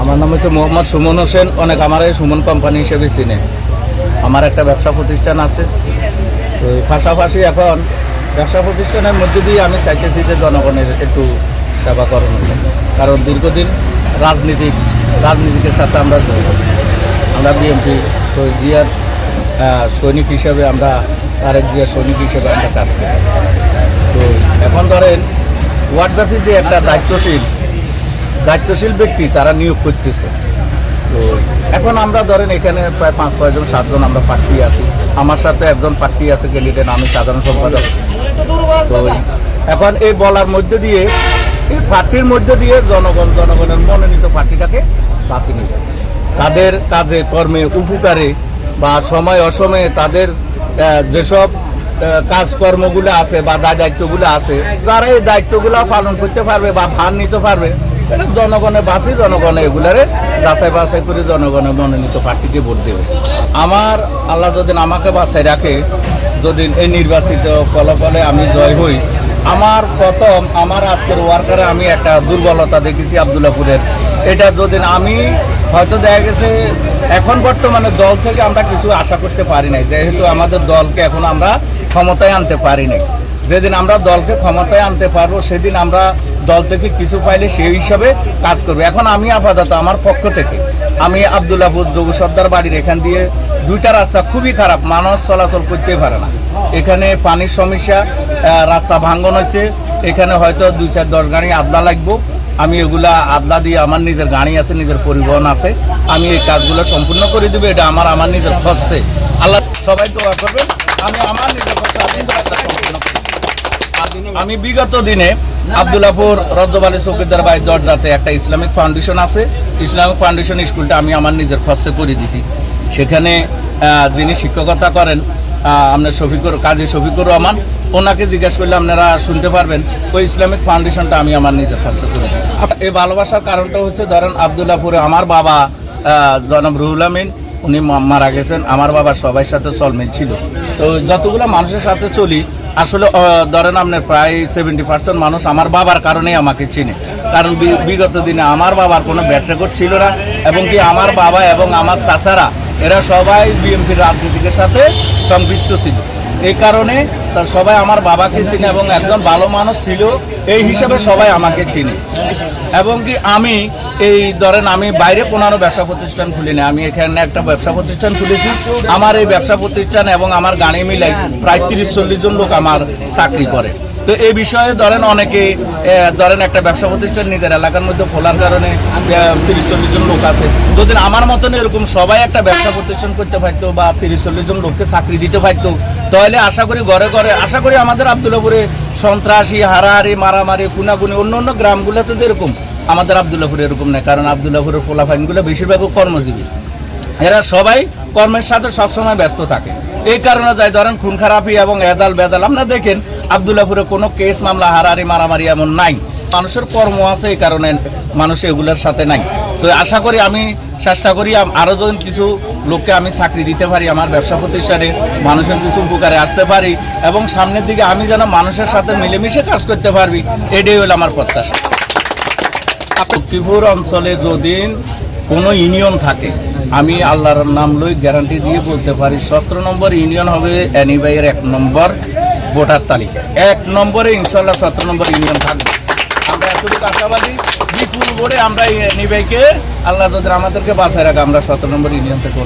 আমার নাম হচ্ছে মোহাম্মদ সুমন হোসেন। অনেক আমার এই সুমন কোম্পানি হিসেবে চিনে। আমার একটা ব্যবসা প্রতিষ্ঠান আছে। তো পাশাপাশি এখন ব্যবসা প্রতিষ্ঠানের মধ্যে দিয়ে আমি চাইতেছি যে জনগণের একটু সেবা করানো কারণ দীর্ঘদিন রাজনীতিক, রাজনীতিকের সাথে আমরা আমরা বিএনপি জিয়ার সৈনিক হিসেবে আমরা, তারেক জিয়ার সৈনিক হিসেবে আমরা কাজ করি। তো এখন ধরেন, ওয়ার্ডব্যাপী যে একটা দায়িত্বশীল দায়িত্বশীল ব্যক্তি তারা নিয়োগ করতেছে। তো এখন আমরা ধরেন এখানে প্রায় পাঁচ ছয়জন সাতজন আমরা প্রার্থী আছি। আমার সাথে একজন প্রার্থী আছে ক্যান্ডিডেট আমি সাধারণ সম্পাদক। তো এখন এই বলার মধ্যে দিয়ে, এই পার্টির মধ্যে দিয়ে জনগণ, জনগণের মনোনীত পার্টিটাকে বাঁচিয়ে নিবে তাদের কাজে, কর্মে, উপকারে বা সময় অসময়ে তাদের যেসব কাজকর্মগুলো আছে বা দায় দায়িত্বগুলো আছে, যারা এই দায়িত্বগুলো পালন করতে পারবে বা ভার নিতে পারবে এটা জনগণে বাঁচি, জনগণে এগুলারে যাচাই বাছাই করে জনগণের মনোনীত প্রার্থীকে ভোট দেবে। আমার আল্লাহ যদি আমাকে বাছাই রাখে, যদি এই নির্বাচিত ফলাফলে আমি জয় হই, আমার প্রথম, আমার আজকের ওয়ার্কারে আমি একটা দুর্বলতা দেখেছি আবদুল্লাপুরের। এটা যদি আমি, হয়তো দেখা গেছে, এখন বর্তমানে দল থেকে আমরা কিছু আশা করতে পারি নাই, যেহেতু আমাদের দলকে এখন আমরা ক্ষমতায় আনতে পারি নাই যেদিন আমরা দলকে ক্ষমতায় আনতে পারব, সেদিন আমরা দল থেকে কিছু পাইলে সেই হিসাবে কাজ করবে। এখন আমি আপাতত আমার পক্ষ থেকে, আমি আবদুল্লাপুর যোগ সর্দার বাড়ির এখান দিয়ে দুইটা রাস্তা খুবই খারাপ মানুষ চলাচল করতে পারে না। এখানে পানির সমস্যা রাস্তা ভাঙ্গন হচ্ছে এখানে হয়তো দুই চার দশ গাড়ি আদলা লাগবো। আমি এগুলা আদলা দিয়ে আমার নিজের গাড়ি আছে, নিজের পরিবহন আছে। আমি এই কাজগুলো সম্পূর্ণ করে দেবো, এটা আমার আমার নিজের খরচে। আল্লাহ সবাই দোয়া করবেন। আমি আমার আমি বিগত দিনে আবদুল্লাপুর রদ্দবালী চৌকিদার বাই দরজাতে একটা ইসলামিক ফাউন্ডেশন আছে। ইসলামিক ফাউন্ডেশন স্কুলটা আমি আমার নিজের খরচে করে দিছি। সেখানে যিনি শিক্ষকতা করেন আপনার শফিকুর, কাজী শফিকুর রহমান, ওনাকে জিজ্ঞেস করলে আপনারা শুনতে পারবেন, ওই ইসলামিক ফাউন্ডেশনটা আমি আমার নিজের খরচে করে দিছি। এই ভালোবাসার কারণটা হচ্ছে, ধরেন আবদুল্লাপুরে আমার বাবা জনাব রুহুল আমিন উনি মারা গেছেন, আমার বাবা সবাই সাথে চলমিল ছিল। তো যতগুলো মানুষের সাথে চলি, আসলে ধরেন আপনার প্রায় সেভেন্টি পার্সেন্ট মানুষ আমার বাবার কারণেই আমাকে চিনে। কারণ বিগত দিনে আমার বাবার কোনো ব্যাট রেকর্ড ছিল না, এবং কি আমার বাবা এবং আমার চাচারা, এরা সবাই বিএমপির রাজনীতিকের সাথে সম্পৃক্ত ছিল। এই কারণে তা সবাই আমার বাবাকে চিনে এবং একজন ভালো মানুষ ছিল, এই হিসাবে সবাই আমাকে চিনে। এবং কি আমি এই ধরেন আমি বাইরে কোনো ব্যবসা প্রতিষ্ঠান খুলিনি, আমি এখানে একটা ব্যবসা প্রতিষ্ঠান খুলেছি। আমার এই ব্যবসা প্রতিষ্ঠান এবং আমার গানে মিলে প্রায় তিরিশ চল্লিশ জন লোক আমার চাকরি করে। তো এই বিষয়ে ধরেন অনেকে ধরেন একটা ব্যবসা প্রতিষ্ঠান নিজের এলাকার মধ্যে খোলার কারণে তিরিশ চল্লিশ জন লোক আছে। যদি আমার মতন এরকম সবাই একটা ব্যবসা প্রতিষ্ঠান করতে পারতো বা তিরিশ চল্লিশ জন লোককে চাকরি দিতে পারতো, তাহলে আশা করি ঘরে ঘরে, আশা করি আমাদের আবদুল্লাপুরে সন্ত্রাসী, হারাহারি, মারামারি, খুনাখুনি, অন্য অন্য গ্রামগুলোতে তো এরকম, আমাদের আবদুল্লাপুরে এরকম নেই, কারণ আবদুল্লাপুরের পোলাফাইনগুলো বেশিরভাগ কর্মজীবী। এরা সবাই কর্মের সাথে সবসময় ব্যস্ত থাকে। এই কারণে যাই, ধরেন খুন খারাপি এবং এদাল বেদাল আপনারা দেখেন আবদুল্লাপুরে কোনো কেস মামলা হারাহারি মারামারি এমন নাই। মানুষের কর্ম আছে এই কারণে মানুষ এগুলোর সাথে নাই। তো আশা করি, আমি চেষ্টা করি, আম- আরও যখন কিছু লোককে আমি চাকরি দিতে পারি আমার ব্যবসা প্রতিষ্ঠানে, মানুষের কিছু উপকারে আসতে পারি এবং সামনের দিকে আমি যেন মানুষের সাথে মিলেমিশে কাজ করতে পারবি, এটাই হলো আমার প্রত্যাশা। লক্ষ্মীপুর অঞ্চলে যদি কোনো ইউনিয়ন থাকে, আমি আল্লাহর নাম লই গ্যারান্টি দিয়ে বলতে পারি, সতেরো নম্বর ইউনিয়ন হবে অ্যানিবাইয়ের এক নম্বর ভোটার তালিকা। এক নম্বরে ইনশাল্লাহ সতেরো নম্বর ইউনিয়ন থাকবে। আমরা এতটুকু আশাবাদী, বিপুল ভোরে আমরা অ্যানিবাইকে আল্লাহ আমাদেরকে বাসায় রাখা, আমরা সতেরো নম্বর ইউনিয়ন থেকে